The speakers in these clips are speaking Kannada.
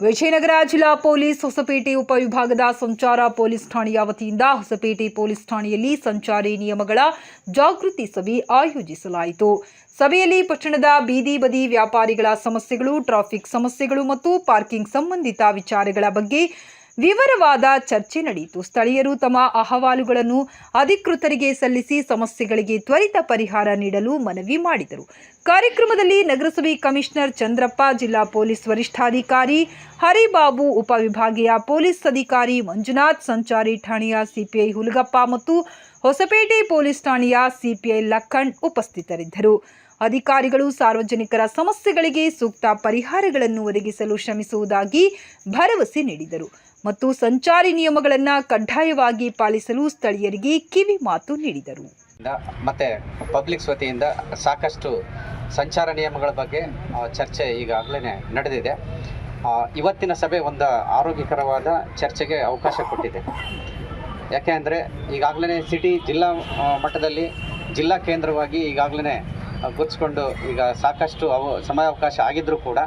ವಿಜಯನಗರ ಜಿಲ್ಲಾ ಪೊಲೀಸ್ ಹೊಸಪೇಟೆ ಉಪವಿಭಾಗದ ಸಂಚಾರ ಪೊಲೀಸ್ ಠಾಣೆಯ ವತಿಯಿಂದ ಹೊಸಪೇಟೆ ಪೊಲೀಸ್ ಠಾಣೆಯಲ್ಲಿ ಸಂಚಾರಿ ನಿಯಮಗಳ ಜಾಗೃತಿ ಸಭೆ ಆಯೋಜಿಸಲಾಯಿತು. ಸಭೆಯಲ್ಲಿ ಪಟ್ಟಣದ ಬೀದಿ ಬದಿ ವ್ಯಾಪಾರಿಗಳ ಸಮಸ್ಯೆಗಳು, ಟ್ರಾಫಿಕ್ ಸಮಸ್ಯೆಗಳು ಮತ್ತು ಪಾರ್ಕಿಂಗ್ ಸಂಬಂಧಿತ ವಿಚಾರಗಳ ಬಗ್ಗೆ ವಿವರವಾದ ಚರ್ಚೆ ನಡೆಯಿತು. ಸ್ಥಳೀಯರು ತಮ್ಮ ಅಹವಾಲುಗಳನ್ನು ಅಧಿಕೃತರಿಗೆ ಸಲ್ಲಿಸಿ ಸಮಸ್ಯೆಗಳಿಗೆ ತ್ವರಿತ ಪರಿಹಾರ ನೀಡಲು ಮನವಿ ಮಾಡಿದರು. ಕಾರ್ಯಕ್ರಮದಲ್ಲಿ ನಗರಸಭೆ ಕಮಿಷನರ್ ಚಂದ್ರಪ್ಪ, ಜಿಲ್ಲಾ ಪೊಲೀಸ್ ವರಿಷ್ಠಾಧಿಕಾರಿ ಹರಿಬಾಬು ಉಪವಿಭಾಗೀಯ ಪೊಲೀಸ್ ಅಧಿಕಾರಿ ಮಂಜುನಾಥ್, ಸಂಚಾರಿ ಠಾಣೆಯ ಸಿಪಿಐ ಹುಲಗಪ್ಪ ಮತ್ತು ಹೊಸಪೇಟೆ ಪೊಲೀಸ್ ಠಾಣೆಯ ಸಿಪಿಐ ಲಖಂಡ್ ಉಪಸ್ಥಿತರಿದ್ದರು. ಅಧಿಕಾರಿಗಳು ಸಾರ್ವಜನಿಕರ ಸಮಸ್ಯೆಗಳಿಗೆ ಸೂಕ್ತ ಪರಿಹಾರಗಳನ್ನು ಒದಗಿಸಲು ಶ್ರಮಿಸುವುದಾಗಿ ಭರವಸೆ ನೀಡಿದರು. ಮತ್ತು ಸಂಚಾರಿ ನಿಯಮಗಳನ್ನು ಕಡ್ಡಾಯವಾಗಿ ಪಾಲಿಸಲು ಸ್ಥಳೀಯರಿಗೆ ಕಿವಿ ಮಾತು ನೀಡಿದರು. ಮತ್ತೆ ಪಬ್ಲಿಕ್ ವತಿಯಿಂದ ಸಾಕಷ್ಟು ಸಂಚಾರ ನಿಯಮಗಳ ಬಗ್ಗೆ ಚರ್ಚೆ ಈಗಾಗಲೇ ನಡೆದಿದೆ. ಇವತ್ತಿನ ಸಭೆ ಒಂದು ಆರೋಗ್ಯಕರವಾದ ಚರ್ಚೆಗೆ ಅವಕಾಶ ಕೊಟ್ಟಿದೆ. ಯಾಕೆ ಅಂದರೆ ಈಗಾಗಲೇ ಸಿಟಿ ಜಿಲ್ಲಾ ಮಟ್ಟದಲ್ಲಿ ಜಿಲ್ಲಾ ಕೇಂದ್ರವಾಗಿ ಈಗಾಗಲೇ ಗುರ್ಸ್ಕೊಂಡು ಈಗ ಸಾಕಷ್ಟು ಅವ, ಸಮಯಾವಕಾಶ ಆಗಿದ್ದರೂ ಕೂಡ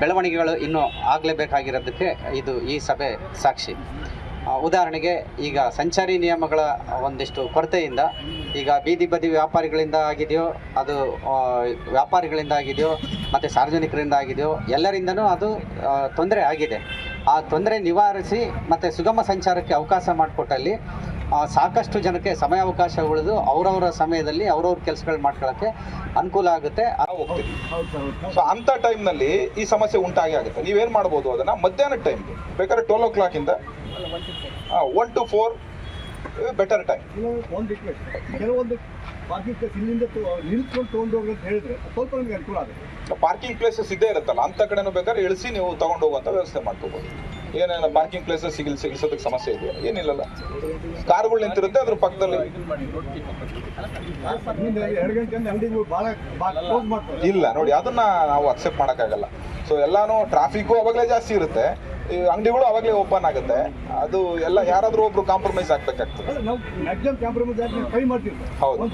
ಬೆಳವಣಿಗೆಗಳು ಇನ್ನೂ ಆಗಲೇಬೇಕಾಗಿರೋದಕ್ಕೆ ಇದು ಈ ಸಭೆ ಸಾಕ್ಷಿ. ಉದಾಹರಣೆಗೆ ಈಗ ಸಂಚಾರಿ ನಿಯಮಗಳ ಒಂದಿಷ್ಟು ಕೊರತೆಯಿಂದ, ಈಗ ಬೀದಿ ಬದಿ ವ್ಯಾಪಾರಿಗಳಿಂದ ಆಗಿದೆಯೋ, ಅದು ವ್ಯಾಪಾರಿಗಳಿಂದ ಆಗಿದೆಯೋ, ಮತ್ತು ಸಾರ್ವಜನಿಕರಿಂದ ಆಗಿದೆಯೋ, ಎಲ್ಲರಿಂದನೂ ಅದು ತೊಂದರೆ ಆಗಿದೆ. ಆ ತೊಂದರೆ ನಿವಾರಿಸಿ ಮತ್ತು ಸುಗಮ ಸಂಚಾರಕ್ಕೆ ಅವಕಾಶ ಮಾಡಿಕೊಟ್ಟಲ್ಲಿ ಸಾಕಷ್ಟು ಜನಕ್ಕೆ ಸಮಯಾವಕಾಶ ಉಳಿದು ಅವರವರ ಸಮಯದಲ್ಲಿ ಅವ್ರವ್ರ ಕೆಲಸಗಳು ಮಾಡ್ಕೊಳ್ಳೋಕ್ಕೆ ಅನುಕೂಲ ಆಗುತ್ತೆ. ಸೊ ಅಂತ ಟೈಮ್ನಲ್ಲಿ ಈ ಸಮಸ್ಯೆ ಉಂಟಾಗಿ ಆಗುತ್ತೆ. ನೀವೇನು ಮಾಡ್ಬೋದು ಅದನ್ನ ಮಧ್ಯಾಹ್ನ ಟೈಮ್ಗೆ? ಬೇಕಾದ್ರೆ ಟ್ವೆಲ್ ಓ ಕ್ಲಾಕಿಂದ one to four better time ಒಂದು ರಿಕ್ವೆಸ್ಟ್ ಕೆಲವೊಂದು ಪಾರ್ಕಿಂಗ್ ಪ್ಲೇಸ್ ಇಲ್ಲಿಂದ ತೊ- ನಿಲ್ಸ್ಕೊಂಡು ತೊಗೊಂಡು ಹೋಗಿ ಅಂತ ಹೇಳಿದ್ರೆ ಸ್ವಲ್ಪ ನಮಗೆ ಅನುಕೂಲ ಆಗುತ್ತೆ. ಪಾರ್ಕಿಂಗ್ ಪ್ಲೇಸಸ್ ಇದ್ದೇ ಇರುತ್ತಲ್ಲ ಅಂತ ಕಡೆನೂ ಬೇಕಾದ್ರೆ ಇಳಿಸಿ ನೀವು ತಗೊಂಡು ಹೋಗುವಂಥ ವ್ಯವಸ್ಥೆ ಮಾಡ್ಕೋಬೋದು. ಏನೇನು ಪಾರ್ಕಿಂಗ್ ಪ್ಲೇಸಸ್ ಸಿಗಲ್ ಸಿಗಿಸೋದಕ್ಕೆ ಸಮಸ್ಯೆ ಇದೆಯಾ? ಏನಿಲ್ಲಲ್ಲ. ಕಾರ್ಗಳು ನಿಂತಿರುತ್ತೆ, ಅದ್ರ ಪಕ್ಕದಲ್ಲಿ. ಇಲ್ಲ, ನೋಡಿ, ಅದನ್ನ ನಾವು ಅಕ್ಸೆಪ್ಟ್ ಮಾಡೋಕ್ಕಾಗಲ್ಲ. ಸೊ ಎಲ್ಲಾನು ಟ್ರಾಫಿಕ್ಕು ಅವಾಗಲೇ ಜಾಸ್ತಿ ಇರುತ್ತೆ. ಈ ಅಂಗಡಿಗಳು ಅವಾಗಲೇ ಓಪನ್ ಆಗುತ್ತೆ. ಅದು ಎಲ್ಲ ಯಾರಾದರೂ ಒಬ್ರು ಕಾಂಪ್ರಮೈಸ್ ಆಗ್ಬೇಕಾಗ್ತದೆ. ಹೌದು.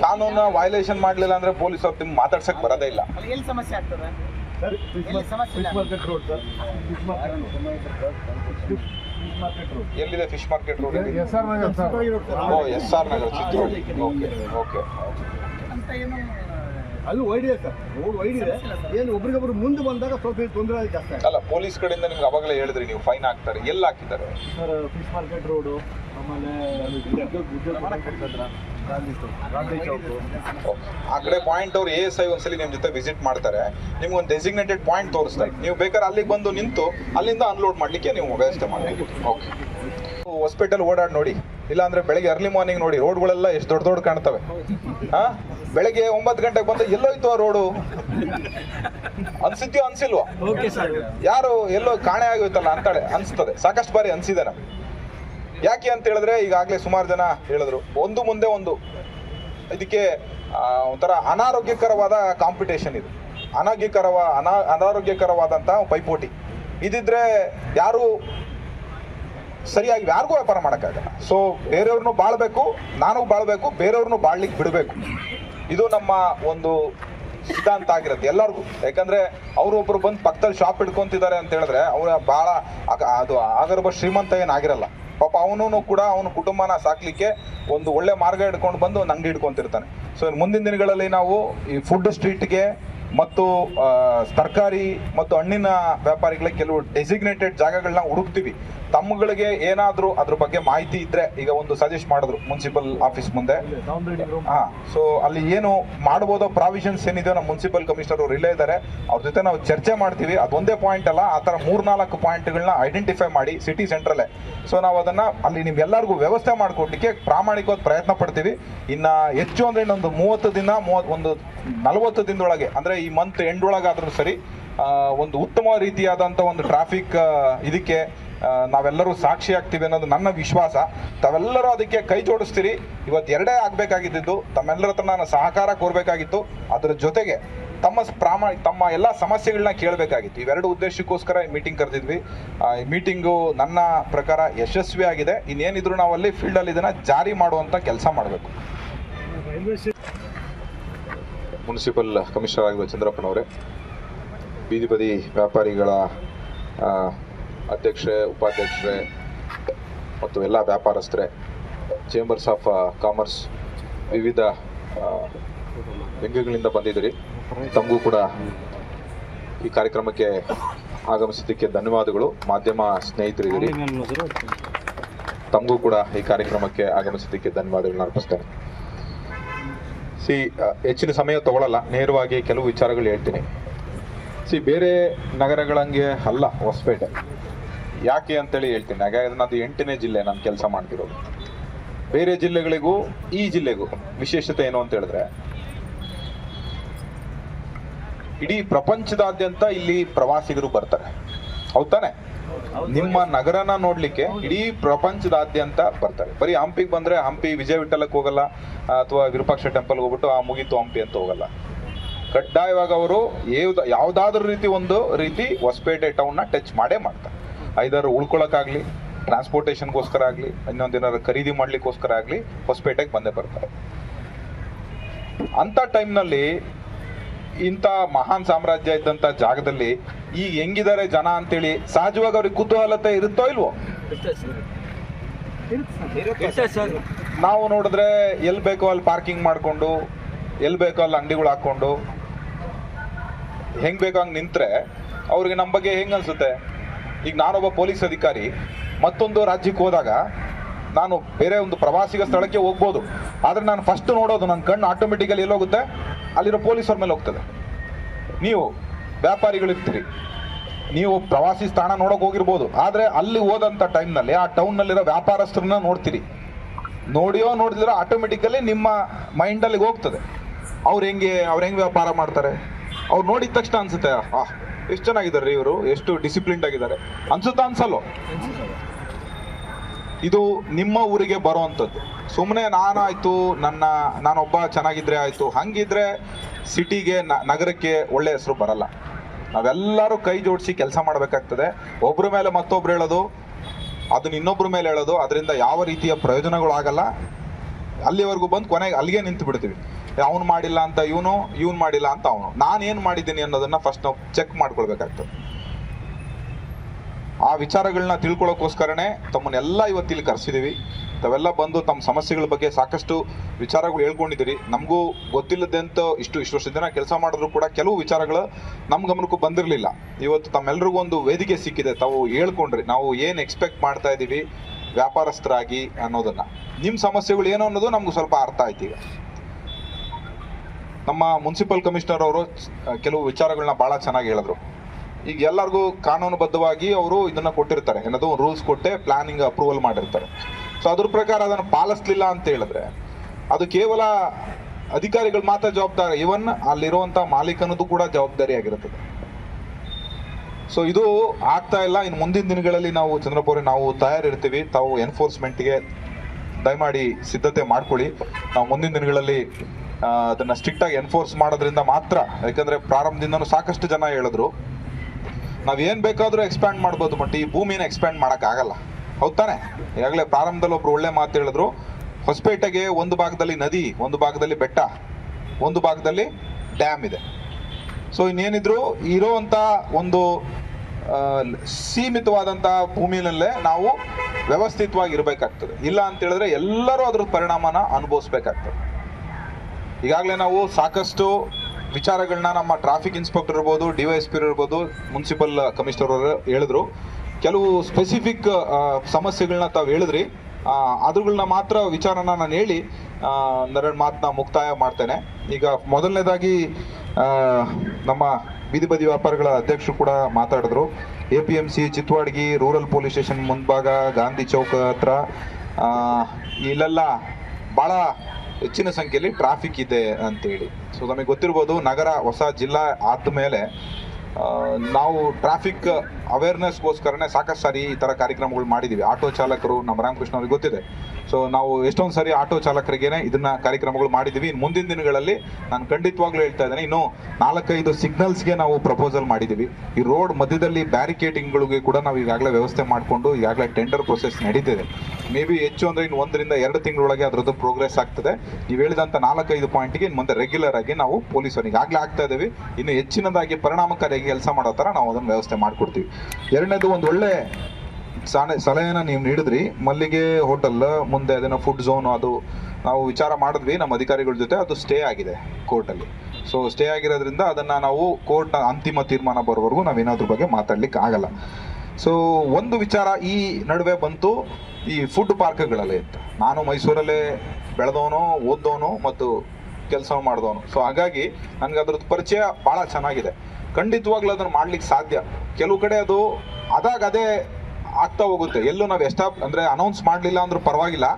ಕಾನೂನ ವೈಲೇಷನ್ ಮಾಡಲಿಲ್ಲ ಅಂದ್ರೆ ಪೊಲೀಸ್ ಅವ್ರು ನಿಮ್ಗೆ ಮಾತಾಡ್ಸಕ್ ಬರೋದೇ ಇಲ್ಲ. ಸಮಸ್ಯೆ ಆಗ್ತದೆ? Sir fish? Market road sir. Fish market road ಎಲ್ಲಿದೆ fish market road S R Nagar sir. ಓ S R Nagara Chitradurga okay okay ಅಂತ ಏನು ಅದು ವೈಡ್ ಇದೆ ಸರ್. ರೋಡ್ ವೈಡ್ ಇದೆ. ಏನು ಒಬ್ರಿಗೊಬ್ರು ಮುಂದೆ ಬಂದಾಗ ಸ್ವಲ್ಪ ತೊಂದರೆ ಜಾಸ್ತಿ ಆಗುತ್ತೆ ಅಲ್ಲ ಪೊಲೀಸ್ ಕಡೆಯಿಂದ ನಿಮ್ಗೆ ಅವಾಗಲೇ ಹೇಳಿದ್ರಿ ನೀವು ಫೈನ್ ಹಾಕ್ತಾರೆ. ಎಲ್ಲ ಹಾಕಿದ್ದಾರೆ? ಸರ್ ಫಿಶ್ ಮಾರ್ಕೆಟ್ ರೋಡು ಆಮೇಲೆ ಉದ್ಯೋಗ ಉದ್ಯೋಗ ಆ ಕಡೆ ಪಾಯಿಂಟ್ ಅವ್ರು ಎ ಎಸ್ ಐ ಒಂದ್ಸಲಿ ನಿಮ್ಮ ಜೊತೆ ವಿಸಿಟ್ ಮಾಡ್ತಾರೆ. ನಿಮ್ಗೆ ಒಂದು ಡೆಸಿಗ್ನೇಟೆಡ್ ಪಾಯಿಂಟ್ ತೋರಿಸ್ತಾರೆ. ನೀವು ಬೇಕಾದ್ರೆ ಅಲ್ಲಿಗೆ ಬಂದು ನಿಂತು ಅಲ್ಲಿಂದ ಅನ್ಲೋಡ್ ಮಾಡ್ಲಿಕ್ಕೆ ನೀವು ವ್ಯವಸ್ಥೆ ಮಾಡಬೇಕು ಓಕೆ ಹಾಸ್ಪಿಟಲ್ ಓಡಾಡಿ ನೋಡಿ. ಇಲ್ಲಾಂದ್ರೆ ಬೆಳಗ್ಗೆ ಅರ್ಲಿ ಮಾರ್ನಿಂಗ್ ನೋಡಿ ರೋಡ್ಗಳೆಲ್ಲ ಎಷ್ಟು ದೊಡ್ಡ ದೊಡ್ಡ ಕಾಣ್ತವೆ. ಹಾ? ಬೆಳಗ್ಗೆ ಒಂಬತ್ತು ಗಂಟೆಗೆ ಬಂದು ಎಲ್ಲೋಯ್ತು ಆ ರೋಡು? ಅನ್ಸಿದ್ಯೋ ಅನ್ಸಿಲ್ವಾ? ಯಾರು ಎಲ್ಲೋ ಕಾಣೆ ಆಗೋಯ್ತಲ್ಲ ಅಂತಾಳೆ ಅನ್ಸ್ತದೆ. ಸಾಕಷ್ಟು ಬಾರಿ ಅನ್ಸಿದೆ ನಮ್ಗೆ. ಯಾಕೆ ಅಂತ ಹೇಳಿದ್ರೆ ಈಗಾಗಲೇ ಸುಮಾರು ಜನ ಹೇಳಿದ್ರು. ಒಂದು ಮುಂದೆ ಒಂದು. ಇದಕ್ಕೆ ಒಂಥರ ಅನಾರೋಗ್ಯಕರವಾದ ಕಾಂಪಿಟೇಷನ್ ಇದು. ಅನಾರೋಗ್ಯಕರವ ಅನಾ ಅನಾರೋಗ್ಯಕರವಾದಂಥ ಪೈಪೋಟಿ. ಇದಿದ್ರೆ ಯಾರು ಸರಿಯಾಗಿ ಯಾರಿಗೂ ವ್ಯಾಪಾರ ಮಾಡೋಕ್ಕಾಗಲ್ಲ. ಸೊ ಬೇರೆಯವ್ರನ್ನೂ ಬಾಳ್ಬೇಕು, ನಾನು ಬಾಳ್ಬೇಕು, ಬೇರೆಯವ್ರನ್ನೂ ಬಾಳ್ಲಿಕ್ಕೆ ಬಿಡಬೇಕು. ಇದು ನಮ್ಮ ಒಂದು ಸಿದ್ಧಾಂತ ಆಗಿರುತ್ತೆ ಎಲ್ಲರಿಗೂ. ಯಾಕಂದ್ರೆ ಒಬ್ರು ಬಂದು ಪಕ್ಕದಲ್ಲಿ ಶಾಪ್ ಇಟ್ಕೊಂತಿದ್ದಾರೆ ಅಂತ ಹೇಳಿದ್ರೆ ಅವ್ರ ಆಗ- ಅದು ಆಗರ್ಭ ಶ್ರೀಮಂತ ಏನಾಗಿರಲ್ಲ ಪಾಪ ಅವನು ಕೂಡ ಅವನ ಕುಟುಂಬನ ಸಾಕಲಿಕ್ಕೆ ಒಂದು ಒಳ್ಳೆ ಮಾರ್ಗ ಹಿಡ್ಕೊಂಡು ಬಂದು ಒಂದು ಅಂಗಡಿ ಇಟ್ಕೊಂತಿರ್ತಾನೆ ಸೊ ಮುಂದಿನ ದಿನಗಳಲ್ಲಿ ನಾವು ಈ ಫುಡ್ ಸ್ಟ್ರೀಟ್ಗೆ ಮತ್ತು ತರಕಾರಿ ಮತ್ತು ಹಣ್ಣಿನ ವ್ಯಾಪಾರಿಗಳಿಗೆ ಕೆಲವು ಡೆಸಿಗ್ನೇಟೆಡ್ ಜಾಗಗಳನ್ನ ಹುಡುಕ್ತೀವಿ. ತಮ್ಮಗಳಿಗೆ ಏನಾದರೂ ಅದ್ರ ಬಗ್ಗೆ ಮಾಹಿತಿ ಇದ್ರೆ ಈಗ ಒಂದು ಸಜೆಸ್ಟ್ ಮಾಡಿದ್ರು ಮುನ್ಸಿಪಲ್ ಆಫೀಸ್ ಮುಂದೆ. ಹಾ ಸೊ ಅಲ್ಲಿ ಏನು ಮಾಡಬಹುದು ಪ್ರಾವಿಷನ್ಸ್ ಏನಿದೆಯೋ ನಮ್ಮ ಮುನ್ಸಿಪಲ್ ಕಮಿಷನರ್ ಅವ್ರು ಇಲ್ಲೇ ಇದ್ದಾರೆ. ಅವ್ರ ಜೊತೆ ನಾವು ಚರ್ಚೆ ಮಾಡ್ತೀವಿ. ಅದೊಂದೇ ಪಾಯಿಂಟ್ ಅಲ್ಲ, ಆ ಥರ ಮೂರ್ನಾಲ್ಕು ಪಾಯಿಂಟ್ಗಳನ್ನ ಐಡೆಂಟಿಫೈ ಮಾಡಿ ಸಿಟಿ ಸೆಂಟ್ರಲ್ಲೇ ಸೊ ನಾವು ಅದನ್ನ ಅಲ್ಲಿ ನಿಮ್ಗೆಲ್ಲರಿಗೂ ವ್ಯವಸ್ಥೆ ಮಾಡಿಕೊಡ್ಲಿಕ್ಕೆ ಪ್ರಾಮಾಣಿಕವಾದ ಪ್ರಯತ್ನ ಪಡ್ತೀವಿ. ಇನ್ನ ಹೆಚ್ಚು ಅಂದ್ರೆ ಇನ್ನೊಂದು ಮೂವತ್ತು ದಿನ, ಮೂವತ್, ಒಂದು ನಲವತ್ತು ದಿನದೊಳಗೆ, ಅಂದ್ರೆ ಈ ಮಂತ್ ಎಂಡ್ ಒಳಗಾದ್ರೂ ಸರಿ ಒಂದು ಉತ್ತಮ ರೀತಿಯಾದಂಥ ಒಂದು ಟ್ರಾಫಿಕ್ ಇದಕ್ಕೆ ನಾವೆಲ್ಲರೂ ಸಾಕ್ಷಿ ಆಗ್ತೀವಿ ಅನ್ನೋದು ನನ್ನ ವಿಶ್ವಾಸ. ತಾವೆಲ್ಲರೂ ಅದಕ್ಕೆ ಕೈ ಜೋಡಿಸ್ತೀರಿ. ಇವತ್ತು ಎರಡೇ ಆಗಬೇಕಾಗಿದ್ದು ತಮ್ಮೆಲ್ಲರ ಹತ್ರ ನಾನು ಸಹಕಾರ ಕೋರ್ಬೇಕಾಗಿತ್ತು. ಅದರ ಜೊತೆಗೆ ತಮ್ಮ ಪ್ರಾಮ, ತಮ್ಮ ಎಲ್ಲ ಸಮಸ್ಯೆಗಳನ್ನ ಕೇಳಬೇಕಾಗಿತ್ತು. ಇವೆರಡು ಉದ್ದೇಶಕ್ಕೋಸ್ಕರ ಈ ಮೀಟಿಂಗ್ ಕರೆದಿದ್ವಿ. ಈ ಮೀಟಿಂಗು ನನ್ನ ಪ್ರಕಾರ ಯಶಸ್ವಿ ಆಗಿದೆ. ಇನ್ನೇನಿದ್ರು ನಾವು ಅಲ್ಲಿ ಫೀಲ್ಡಲ್ಲಿ ಇದನ್ನ ಜಾರಿ ಮಾಡುವಂಥ ಕೆಲಸ ಮಾಡಬೇಕು. ಮುನ್ಸಿಪಲ್ ಕಮಿಷನರ್ ಆಗಿರುವ ಚಂದ್ರಪ್ಪನವರೇ ಬೀದಿ ಬದಿ ವ್ಯಾಪಾರಿಗಳ ಆ, ಅಧ್ಯಕ್ಷರೇ ಉಪಾಧ್ಯಕ್ಷರೇ ಮತ್ತು ಎಲ್ಲ ವ್ಯಾಪಾರಸ್ಥರೇ ಚೇಂಬರ್ಸ್ ಆಫ್ ಕಾಮರ್ಸ್ ವಿವಿಧ ವ್ಯಂಗ್ಯಗಳಿಂದ ಬಂದಿದ್ದೀರಿ. ತಮಗೂ ಕೂಡ ಈ ಕಾರ್ಯಕ್ರಮಕ್ಕೆ ಆಗಮಿಸಿದ್ದಕ್ಕೆ ಧನ್ಯವಾದಗಳು. ಮಾಧ್ಯಮ ಸ್ನೇಹಿತರಿದ್ದೀರಿ. ತಮಗೂ ಕೂಡ ಈ ಕಾರ್ಯಕ್ರಮಕ್ಕೆ ಆಗಮಿಸಿದ್ದಕ್ಕೆ ಧನ್ಯವಾದಗಳನ್ನ ಅರ್ಪಿಸ್ತೇನೆ. ಸಿ ಹೆಚ್ಚಿನ ಸಮಯ ತಗೊಳ್ಳಲ್ಲ ನೇರವಾಗಿ ಕೆಲವು ವಿಚಾರಗಳು ಹೇಳ್ತೀನಿ. ಸಿ ಬೇರೆ ನಗರಗಳಂಗೆ ಅಲ್ಲ ಹೊಸಪೇಟೆ. ಯಾಕೆ ಅಂತೇಳಿ ಹೇಳ್ತೀನಿ. ಹಾಗಾಗಿ ಅದು ಎಂಟನೇ ಜಿಲ್ಲೆ ನಾನು ಕೆಲಸ ಮಾಡ್ತಿರೋದು. ಬೇರೆ ಜಿಲ್ಲೆಗಳಿಗೂ ಈ ಜಿಲ್ಲೆಗೂ ವಿಶೇಷತೆ ಏನು ಅಂತ ಹೇಳಿದ್ರೆ, ಇಡೀ ಪ್ರಪಂಚದಾದ್ಯಂತ ಇಲ್ಲಿ ಪ್ರವಾಸಿಗರು ಬರ್ತಾರೆ. ಹೌದಾನೆ ನಿಮ್ಮ ನಗರನ ನೋಡ್ಲಿಕ್ಕೆ ಇಡೀ ಪ್ರಪಂಚದಾದ್ಯಂತ ಬರ್ತಾರೆ. ಬರೀ ಹಂಪಿಗೆ ಬಂದ್ರೆ ಹಂಪಿ ವಿಜಯ ವಿಠಲಕ್ಕೆ ಹೋಗಲ್ಲ, ಅಥವಾ ವಿರೂಪಾಕ್ಷ ಟೆಂಪಲ್ ಹೋಗ್ಬಿಟ್ಟು ಆ ಮುಗೀತು ಹಂಪಿ ಅಂತ ಹೋಗಲ್ಲ. ಕಡ್ಡಾಯವಾಗಿ ಅವರು ಯಾವುದಾದ್ರೂ ರೀತಿ ಒಂದು ರೀತಿ ಹೊಸಪೇಟೆ ಟೌನ್ನ ಟಚ್ ಮಾಡೇ ಮಾಡ್ತಾರೆ. ಐದಾರು ಉಳ್ಕೊಳಕ್ಕಾಗ್ಲಿ ಟ್ರಾನ್ಸ್ಪೋರ್ಟೇಷನ್ಗೋಸ್ಕರ ಆಗಲಿ ಇನ್ನೊಂದೇನಾದ್ರು ಖರೀದಿ ಮಾಡ್ಲಿಕ್ಕೋಸ್ಕರ ಆಗಲಿ ಹೊಸಪೇಟೆಗೆ ಬಂದೇ ಬರ್ತಾರೆ. ಅಂತ ಟೈಮ್ನಲ್ಲಿ ಇಂಥ ಮಹಾನ್ ಸಾಮ್ರಾಜ್ಯ ಇದ್ದಂಥ ಜಾಗದಲ್ಲಿ ಈಗ ಹೆಂಗಿದ್ದಾರೆ ಜನ ಅಂತೇಳಿ ಸಹಜವಾಗಿ ಅವ್ರಿಗೆ ಕುತೂಹಲತೆ ಇರುತ್ತೋ ಇಲ್ವೋ? ನಾವು ನೋಡಿದ್ರೆ ಎಲ್ಲಿ ಬೇಕೋ ಅಲ್ಲಿ ಪಾರ್ಕಿಂಗ್ ಮಾಡ್ಕೊಂಡು ಎಲ್ಲಿ ಬೇಕೋ ಅಲ್ಲಿ ಅಂಗಡಿಗಳು ಹಾಕೊಂಡು ಹೆಂಗ್ ಬೇಕೋ ಹಂಗೆ ನಿಂತರೆ ಅವ್ರಿಗೆ ನಮ್ಮ ಬಗ್ಗೆ ಹೆಂಗ್ ಅನ್ಸುತ್ತೆ? ಈಗ ನಾನೊಬ್ಬ ಪೊಲೀಸ್ ಅಧಿಕಾರಿ, ಮತ್ತೊಂದು ರಾಜ್ಯಕ್ಕೆ ಹೋದಾಗ ನಾನು ಬೇರೆ ಒಂದು ಪ್ರವಾಸಿಗ ಸ್ಥಳಕ್ಕೆ ಹೋಗ್ಬೋದು. ಆದರೆ ನಾನು ಫಸ್ಟ್ ನೋಡೋದು ನನ್ನ ಕಣ್ಣು ಆಟೋಮೆಟಿಕಲಿ ಎಲ್ಲೋಗುತ್ತೆ, ಅಲ್ಲಿರೋ ಪೊಲೀಸರ ಮೇಲೆ ಹೋಗ್ತದೆ. ನೀವು ವ್ಯಾಪಾರಿಗಳಿರ್ತೀರಿ. ನೀವು ಪ್ರವಾಸಿ ಸ್ಥಾನ ನೋಡೋಕೆ ಹೋಗಿರ್ಬೋದು. ಆದರೆ ಅಲ್ಲಿ ಹೋದಂಥ ಟೈಮ್ನಲ್ಲಿ ಆ ಟೌನ್ನಲ್ಲಿರೋ ವ್ಯಾಪಾರಸ್ಥರನ್ನ ನೋಡ್ತೀರಿ. ನೋಡಿಯೋ ನೋಡಿದ್ರೆ ಆಟೋಮೆಟಿಕಲಿ ನಿಮ್ಮ ಮೈಂಡಲ್ಲಿ ಹೋಗ್ತದೆ. ಅವ್ರು ಹೆಂಗೆ ಅವ್ರು ಹೆಂಗೆ ವ್ಯಾಪಾರ ಮಾಡ್ತಾರೆ? ಅವ್ರು ನೋಡಿದ ತಕ್ಷಣ ಅನ್ಸುತ್ತೆ ಆ ಎಷ್ಟು ಚೆನ್ನಾಗಿದ್ದಾರೆ ಇವರು? ಎಷ್ಟು ಡಿಸಿಪ್ಲಿನ್ಡ್ ಆಗಿದ್ದಾರೆ? ಅನ್ಸುತ್ತಾ, ಅನ್ಸಲ್ವೋ? ಇದು ನಿಮ್ಮ ಊರಿಗೆ ಬರುವಂಥದ್ದು. ಸುಮ್ಮನೆ ನಾನಾಯ್ತು ನನ್ನ, ನಾನೊಬ್ಬ ಚೆನ್ನಾಗಿದ್ರೆ ಆಯ್ತು. ಹಂಗಿದ್ರೆ ಸಿಟಿಗೆ ನಗರಕ್ಕೆ ಒಳ್ಳೆ ಹೆಸರು ಬರಲ್ಲ. ನಾವೆಲ್ಲರೂ ಕೈ ಜೋಡಿಸಿ ಕೆಲಸ ಮಾಡಬೇಕಾಗ್ತದೆ. ಒಬ್ರ ಮೇಲೆ ಮತ್ತೊಬ್ರು ಹೇಳೋದು, ಅದನ್ನ ಇನ್ನೊಬ್ರ ಮೇಲೆ ಹೇಳೋದು, ಅದರಿಂದ ಯಾವ ರೀತಿಯ ಪ್ರಯೋಜನಗಳು ಆಗಲ್ಲ. ಅಲ್ಲಿವರೆಗೂ ಬಂದು ಕೊನೆಗೆ ಅಲ್ಲಿಗೆ ನಿಂತು ಬಿಡ್ತೀವಿ ಅವನು ಮಾಡಿಲ್ಲ ಅಂತ ಇವನು ಇವನು ಮಾಡಿಲ್ಲ ಅಂತ ಅವನು. ನಾನು ಏನು ಮಾಡಿದ್ದೀನಿ ಅನ್ನೋದನ್ನ ಫಸ್ಟ್ ನಾವು ಚೆಕ್ ಮಾಡ್ಕೊಳ್ಬೇಕಾಗ್ತದೆ. ಆ ವಿಚಾರಗಳನ್ನ ತಿಳ್ಕೊಳ್ಳೋಕ್ಕೋಸ್ಕರನೇ ತಮ್ಮನ್ನೆಲ್ಲ ಇವತ್ತಿಲ್ಲಿ ಕರೆಸಿದೀವಿ. ತಾವೆಲ್ಲ ಬಂದು ತಮ್ಮ ಸಮಸ್ಯೆಗಳ ಬಗ್ಗೆ ಸಾಕಷ್ಟು ವಿಚಾರಗಳು ಹೇಳ್ಕೊಂಡಿದ್ದೀರಿ. ನಮಗೂ ಗೊತ್ತಿಲ್ಲದಂತ ಇಷ್ಟು ಇಷ್ಟು ವರ್ಷ ದಿನ ಕೆಲಸ ಮಾಡಿದ್ರು ಕೂಡ ಕೆಲವು ವಿಚಾರಗಳು ನಮ್ಮ ಗಮನಕ್ಕೂ ಬಂದಿರಲಿಲ್ಲ. ಇವತ್ತು ತಮ್ಮೆಲ್ಲರಿಗೂ ಒಂದು ವೇದಿಕೆ ಸಿಕ್ಕಿದೆ. ತಾವು ಹೇಳ್ಕೊಂಡ್ರಿ, ನಾವು ಏನು ಎಕ್ಸ್ಪೆಕ್ಟ್ ಮಾಡ್ತಾ ಇದ್ದೀವಿ ವ್ಯಾಪಾರಸ್ಥರಾಗಿ ಅನ್ನೋದನ್ನು. ನಿಮ್ಮ ಸಮಸ್ಯೆಗಳು ಏನು ಅನ್ನೋದು ನಮ್ಗೆ ಸ್ವಲ್ಪ ಅರ್ಥ ಆಯ್ತು ಈಗ. ನಮ್ಮ ಮುನ್ಸಿಪಲ್ ಕಮಿಷನರ್ ಅವರು ಕೆಲವು ವಿಚಾರಗಳನ್ನ ಬಹಳ ಚೆನ್ನಾಗಿ ಹೇಳಿದ್ರು. ಈಗ ಎಲ್ಲರಿಗೂ ಕಾನೂನುಬದ್ಧವಾಗಿ ಅವರು ಇದನ್ನ ಕೊಟ್ಟಿರ್ತಾರೆ. ಏನದು ರೂಲ್ಸ್ ಕೊಟ್ಟೆ ಪ್ಲಾನಿಂಗ್ ಅಪ್ರೂವಲ್ ಮಾಡಿರ್ತಾರೆ. ಸೊ ಅದ್ರ ಪ್ರಕಾರ ಅದನ್ನು ಪಾಲಿಸ್ಲಿಲ್ಲ ಅಂತ ಹೇಳಿದ್ರೆ, ಅದು ಕೇವಲ ಅಧಿಕಾರಿಗಳು ಮಾತ್ರ ಜವಾಬ್ದಾರಿ ಇವನ್ ಅಲ್ಲಿರುವಂತ ಮಾಲೀಕನದು ಕೂಡ ಜವಾಬ್ದಾರಿ ಆಗಿರುತ್ತದೆ. ಸೊ ಇದು ಆಗ್ತಾ ಇಲ್ಲ. ಇನ್ನು ಮುಂದಿನ ದಿನಗಳಲ್ಲಿ ನಾವು ಚಂದ್ರಪುರ, ನಾವು ತಯಾರಿರ್ತೀವಿ. ತಾವು ಎನ್ಫೋರ್ಸ್ಮೆಂಟ್ಗೆ ದಯಮಾಡಿ ಸಿದ್ಧತೆ ಮಾಡ್ಕೊಳ್ಳಿ. ನಾವು ಮುಂದಿನ ದಿನಗಳಲ್ಲಿ ಅದನ್ನ ಸ್ಟ್ರಿಕ್ಟ್ ಆಗಿ ಎನ್ಫೋರ್ಸ್ ಮಾಡೋದ್ರಿಂದ ಮಾತ್ರ, ಯಾಕಂದ್ರೆ ಪ್ರಾರಂಭದಿಂದನೂ ಸಾಕಷ್ಟು ಜನ ಹೇಳಿದ್ರು ನಾವು ಏನ್ ಬೇಕಾದ್ರೂ ಎಕ್ಸ್ಪ್ಯಾಂಡ್ ಮಾಡ್ಬೋದು ಬಟ್ ಈ ಭೂಮಿನ ಎಕ್ಸ್ಪ್ಯಾಂಡ್ ಮಾಡಕ್ ಆಗಲ್ಲ ತಾನೆ? ಈಗಾಗಲೇ ಪ್ರಾರಂಭದಲ್ಲಿ ಒಬ್ರು ಒಳ್ಳೆ ಮಾತು ಹೇಳಿದ್ರು, ಹೊಸಪೇಟೆಗೆ ಒಂದು ಭಾಗದಲ್ಲಿ ನದಿ, ಒಂದು ಭಾಗದಲ್ಲಿ ಬೆಟ್ಟ, ಒಂದು ಭಾಗದಲ್ಲಿ ಡ್ಯಾಮ್ ಇದೆ. ಸೊ ಇನ್ನೇನಿದ್ರು ಇರೋವಂಥ ಒಂದು ಸೀಮಿತವಾದಂಥ ಭೂಮಿನಲ್ಲೇ ನಾವು ವ್ಯವಸ್ಥಿತವಾಗಿ ಇರಬೇಕಾಗ್ತದೆ. ಇಲ್ಲ ಅಂತ ಹೇಳಿದ್ರೆ ಎಲ್ಲರೂ ಅದ್ರ ಪರಿಣಾಮನ ಅನುಭವಿಸ್ಬೇಕಾಗ್ತದೆ. ಈಗಾಗಲೇ ನಾವು ಸಾಕಷ್ಟು ವಿಚಾರಗಳನ್ನ ನಮ್ಮ ಟ್ರಾಫಿಕ್ ಇನ್ಸ್ಪೆಕ್ಟರ್ ಇರ್ಬೋದು ಡಿ ವೈ ಎಸ್ ಪಿ ಇರ್ಬೋದು ಮುನ್ಸಿಪಲ್ ಕಮಿಷನರ್ ಅವರು ಹೇಳಿದ್ರು. ಕೆಲವು ಸ್ಪೆಸಿಫಿಕ್ ಸಮಸ್ಯೆಗಳನ್ನ ತಾವು ಹೇಳಿದ್ರಿ. ಅದ್ರಗಳನ್ನ ಮಾತ್ರ ವಿಚಾರನ ನಾನು ಹೇಳಿ ನರಣ್ ಮಾತನ್ನ ಮುಕ್ತಾಯ ಮಾಡ್ತೇನೆ. ಈಗ ಮೊದಲನೇದಾಗಿ ನಮ್ಮ ಬೀದಿ ಬದಿ ವ್ಯಾಪಾರಿಗಳ ಅಧ್ಯಕ್ಷರು ಕೂಡ ಮಾತಾಡಿದ್ರು. A P M C Chitwadgi rural police station ಮುಂಭಾಗ, ಗಾಂಧಿ ಚೌಕ್ ಹತ್ರ ಇಲ್ಲೆಲ್ಲ ಭಾಳ ಹೆಚ್ಚಿನ ಸಂಖ್ಯೆಯಲ್ಲಿ ಟ್ರಾಫಿಕ್ ಇದೆ ಅಂತೇಳಿ. ಸೊ ನಮಗೆ ಗೊತ್ತಿರ್ಬೋದು ನಗರ, ಹೊಸ ಜಿಲ್ಲಾ ಆದ ಮೇಲೆ ನಾವು ಟ್ರಾಫಿಕ್ ಅವೇರ್ನೆಸ್ಗೋಸ್ಕರನೇ ಸಾಕಷ್ಟು ಸಾರಿ ಈ ಥರ ಕಾರ್ಯಕ್ರಮಗಳು ಮಾಡಿದ್ದೀವಿ ಆಟೋ ಚಾಲಕರು ನಮ್ಮ ರಾಮಕೃಷ್ಣ ಅವ್ರಿಗೆ ಗೊತ್ತಿದೆ. ಸೊ ನಾವು ಎಷ್ಟೊಂದು ಸಾರಿ ಆಟೋ ಚಾಲಕರಿಗೇನೆ ಇದನ್ನ ಕಾರ್ಯಕ್ರಮಗಳು ಮಾಡಿದ್ದೀವಿ ಇನ್ನು ಮುಂದಿನ ದಿನಗಳಲ್ಲಿ ನಾನು ಖಂಡಿತವಾಗ್ಲೂ ಹೇಳ್ತಾ ಇದ್ದೇನೆ, ಇನ್ನು ನಾಲ್ಕೈದು ಸಿಗ್ನಲ್ಸ್ಗೆ ನಾವು ಪ್ರಪೋಸಲ್ ಮಾಡಿದ್ದೀವಿ ಈ ರೋಡ್ ಮಧ್ಯದಲ್ಲಿ ಬ್ಯಾರಿಕೇಡಿಂಗ್ಗಳಿಗೆ ಕೂಡ ನಾವು ಈಗಾಗಲೇ ವ್ಯವಸ್ಥೆ ಮಾಡಿಕೊಂಡು, ಈಗಾಗಲೇ ಟೆಂಡರ್ ಪ್ರೊಸೆಸ್ ನಡೀತಿದೆ. ಮೇ ಬಿ ಹೆಚ್ಚು ಅಂದ್ರೆ ಇನ್ನು ಒಂದರಿಂದ ಎರಡು ತಿಂಗಳೊಳಗೆ ಅದರದ್ದು ಪ್ರೋಗ್ರೆಸ್ ಆಗ್ತದೆ. ನೀವು ಹೇಳಿದಂಥ ನಾಲ್ಕೈದು ಪಾಯಿಂಟ್ಗೆ ಇನ್ನು ಮುಂದೆ ರೆಗ್ಯುಲರ್ ಆಗಿ ನಾವು ಪೊಲೀಸರಿಗೆ ಆಗ್ಲೇ ಆಗ್ತಾ ಇದ್ದೀವಿ. ಇನ್ನು ಹೆಚ್ಚಿನದಾಗಿ ಪರಿಣಾಮಕಾರಿಯಾಗಿ ಕೆಲಸ ಮಾಡೋ ಥರ ನಾವು ಅದನ್ನು ವ್ಯವಸ್ಥೆ ಮಾಡಿಕೊಡ್ತೀವಿ. ಎರಡನೇದು ಒಂದು ಒಳ್ಳೆ ಸಾನೆ ಸಲಹೆನ ನೀವು ನೀಡಿದ್ರಿ. ಮಲ್ಲಿಗೆ ಹೋಟೆಲ್ ಮುಂದೆ ಅದನ್ನ ಫುಡ್ ಝೋನ್ ಅದು ನಾವು ವಿಚಾರ ಮಾಡಿದ್ವಿ. ನಮ್ಮ ಅಧಿಕಾರಿಗಳ ಜೊತೆ ಅದು ಸ್ಟೇ ಆಗಿದೆ ಕೋರ್ಟಲ್ಲಿ ಸೊ ಸ್ಟೇ ಆಗಿರೋದ್ರಿಂದ ಅದನ್ನ ನಾವು ಕೋರ್ಟ್ನ ಅಂತಿಮ ತೀರ್ಮಾನ ಬರೋವರೆಗೂ ನಾವೇನಾದ್ರ ಬಗ್ಗೆ ಮಾತಾಡ್ಲಿಕ್ಕೆ ಆಗಲ್ಲ ಸೊ ಒಂದು ವಿಚಾರ ಈ ನಡುವೆ ಬಂತು. ಈ ಫುಡ್ ಪಾರ್ಕ್ಗಳಲ್ಲಿ ಇತ್ತು ನಾನು ಮೈಸೂರಲ್ಲೇ ಬೆಳೆದವನು, ಓದ್ದವನು ಮತ್ತು ಕೆಲಸ ಮಾಡಿದವನು. ಸೊ ಹಾಗಾಗಿ ನನಗೆ ಅದ್ರದ್ದು ಪರಿಚಯ ಭಾಳ ಚೆನ್ನಾಗಿದೆ. ಖಂಡಿತವಾಗ್ಲೂ ಅದನ್ನು ಮಾಡ್ಲಿಕ್ಕೆ ಸಾಧ್ಯ. ಕೆಲವು ಕಡೆ ಅದು ಅದಾಗ ಅದೇ ಆಗ್ತಾ ಹೋಗುತ್ತೆ. ಎಲ್ಲೂ ನಾವು ಎಷ್ಟ ಅಂದರೆ ಅನೌನ್ಸ್ ಮಾಡಲಿಲ್ಲ ಅಂದ್ರೂ ಪರವಾಗಿಲ್ಲ.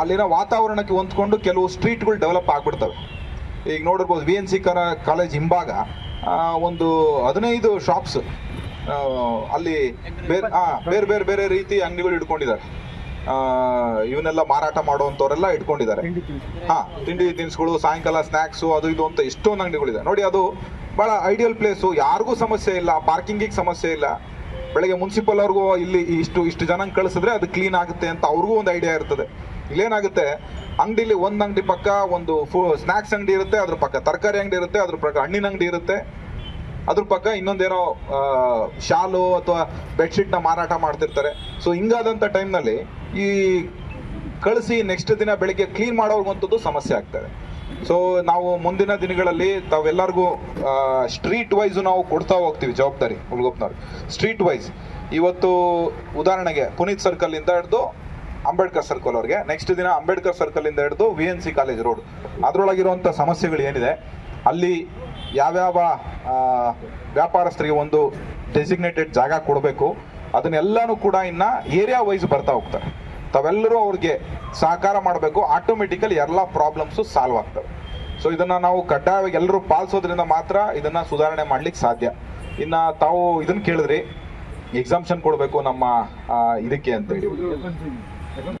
ಅಲ್ಲಿನ ವಾತಾವರಣಕ್ಕೆ ಹೊಂದ್ಕೊಂಡು ಕೆಲವು ಸ್ಟ್ರೀಟ್ಗಳು ಡೆವಲಪ್ ಆಗ್ಬಿಡ್ತವೆ. ಈಗ ನೋಡಿರ್ಬೋದು ವಿ ಎನ್ ಸಿ ಕರ ಕಾಲೇಜ್ ಹಿಂಭಾಗ ಒಂದು ಹದಿನೈದು ಶಾಪ್ಸ್ ಅಲ್ಲಿ ಬೇರೆ ಹಾ ಬೇರೆ ಬೇರೆ ಬೇರೆ ರೀತಿ ಅಂಗಡಿಗಳು ಇಟ್ಕೊಂಡಿದ್ದಾರೆ ಆ, ಇವನ್ನೆಲ್ಲ ಮಾರಾಟ ಮಾಡುವಂಥವರೆಲ್ಲ ಇಟ್ಕೊಂಡಿದ್ದಾರೆ ಹಾ ತಿಂಡಿ ತಿನಿಸುಗಳು ಸಾಯಂಕಾಲ ಸ್ನ್ಯಾಕ್ಸು ಅದು ಇದು ಅಂತ ಎಷ್ಟೊಂದು ಅಂಗಡಿಗಳಿದೆ. ನೋಡಿ ಅದು ಬಹಳ ಐಡಿಯಲ್ ಪ್ಲೇಸು ಯಾರಿಗೂ ಸಮಸ್ಯೆ ಇಲ್ಲ ಪಾರ್ಕಿಂಗಿಗೆ ಸಮಸ್ಯೆ ಇಲ್ಲ. ಬೆಳಗ್ಗೆ ಮುನ್ಸಿಪಲ್ ಅವ್ರಿಗೂ ಇಲ್ಲಿ ಇಷ್ಟು ಇಷ್ಟು ಜನ ಕಳಿಸಿದ್ರೆ ಅದು ಕ್ಲೀನ್ ಆಗುತ್ತೆ ಅಂತ ಅವ್ರಿಗೂ ಒಂದು ಐಡಿಯಾ ಇರ್ತದೆ. ಇಲ್ಲೇನಾಗುತ್ತೆ ಅಂಗಡಿಲಿ ಒಂದು ಅಂಗಡಿ ಪಕ್ಕ ಒಂದು ಫು ಸ್ನ್ಯಾಕ್ಸ್ ಅಂಗಡಿ ಇರುತ್ತೆ ಅದ್ರ ಪಕ್ಕ ತರಕಾರಿ ಅಂಗಡಿ ಇರುತ್ತೆ ಅದ್ರ ಪಕ್ಕ ಹಣ್ಣಿನ ಅಂಗಡಿ ಇರುತ್ತೆ. ಅದ್ರ ಪಕ್ಕ ಇನ್ನೊಂದೇನೋ ಶಾಲು ಅಥವಾ ಬೆಡ್ಶೀಟ್ನ ಮಾರಾಟ ಮಾಡ್ತಿರ್ತಾರೆ. ಸೊ ಹಿಂಗಾದಂಥ ಟೈಮ್ನಲ್ಲಿ ಈ ಕಳಿಸಿ ನೆಕ್ಸ್ಟ್ ದಿನ ಬೆಳಿಗ್ಗೆ ಕ್ಲೀನ್ ಮಾಡೋವಂಥದ್ದು ಸಮಸ್ಯೆ ಆಗ್ತದೆ. ಸೊ ನಾವು ಮುಂದಿನ ದಿನಗಳಲ್ಲಿ ತಾವೆಲ್ಲರಿಗೂ ಸ್ಟ್ರೀಟ್ ವೈಸ್ ನಾವು ಕೊಡ್ತಾ ಹೋಗ್ತೀವಿ ಜವಾಬ್ದಾರಿ ಹುಲ್ಗೊಪ್ಪನವ್ರು ಸ್ಟ್ರೀಟ್ ವೈಸ್ ಇವತ್ತು ಉದಾಹರಣೆಗೆ ಪುನೀತ್ ಸರ್ಕಲ್ ಇಂದ ಹಿಡಿದು ಅಂಬೇಡ್ಕರ್ ಸರ್ಕಲ್ ಅವ್ರಿಗೆ ನೆಕ್ಸ್ಟ್ ದಿನ ಅಂಬೇಡ್ಕರ್ ಸರ್ಕಲ್ ಇಂದ ಹಿಡಿದು V N C college road ಅದರೊಳಗಿರುವಂಥ ಸಮಸ್ಯೆಗಳು ಏನಿದೆ? ಅಲ್ಲಿ ಯಾವ್ಯಾವ ವ್ಯಾಪಾರಸ್ಥರಿಗೆ ಒಂದು ಡೆಸಿಗ್ನೇಟೆಡ್ ಜಾಗ ಕೊಡಬೇಕು, ಅದನ್ನೆಲ್ಲಾನು ಕೂಡ ಇನ್ನ ಏರಿಯಾ ವೈಸ್ ಬರ್ತಾ ಹೋಗ್ತಾರೆ ತಾವೆಲ್ಲರೂ ಅವ್ರಿಗೆ ಸಹಕಾರ ಮಾಡಬೇಕು ಆಟೋಮೆಟಿಕಲಿ ಎಲ್ಲ ಪ್ರಾಬ್ಲಮ್ಸು ಸಾಲ್ವ್ ಆಗ್ತವೆ. ಸೊ ಇದನ್ನ ನಾವು ಕಡ್ಡಾಯವಾಗಿ ಎಲ್ಲರೂ ಪಾಲಿಸೋದ್ರಿಂದ ಮಾತ್ರ ಇದನ್ನ ಸುಧಾರಣೆ ಮಾಡ್ಲಿಕ್ಕೆ ಸಾಧ್ಯ. ಇನ್ನ ತಾವು ಇದನ್ನ ಕೇಳಿದ್ರಿ ಎಕ್ಸಾಮ್ಷನ್ ಕೊಡಬೇಕು ನಮ್ಮ ಇದಕ್ಕೆ ಅಂತ ಅಂತೇಳಿ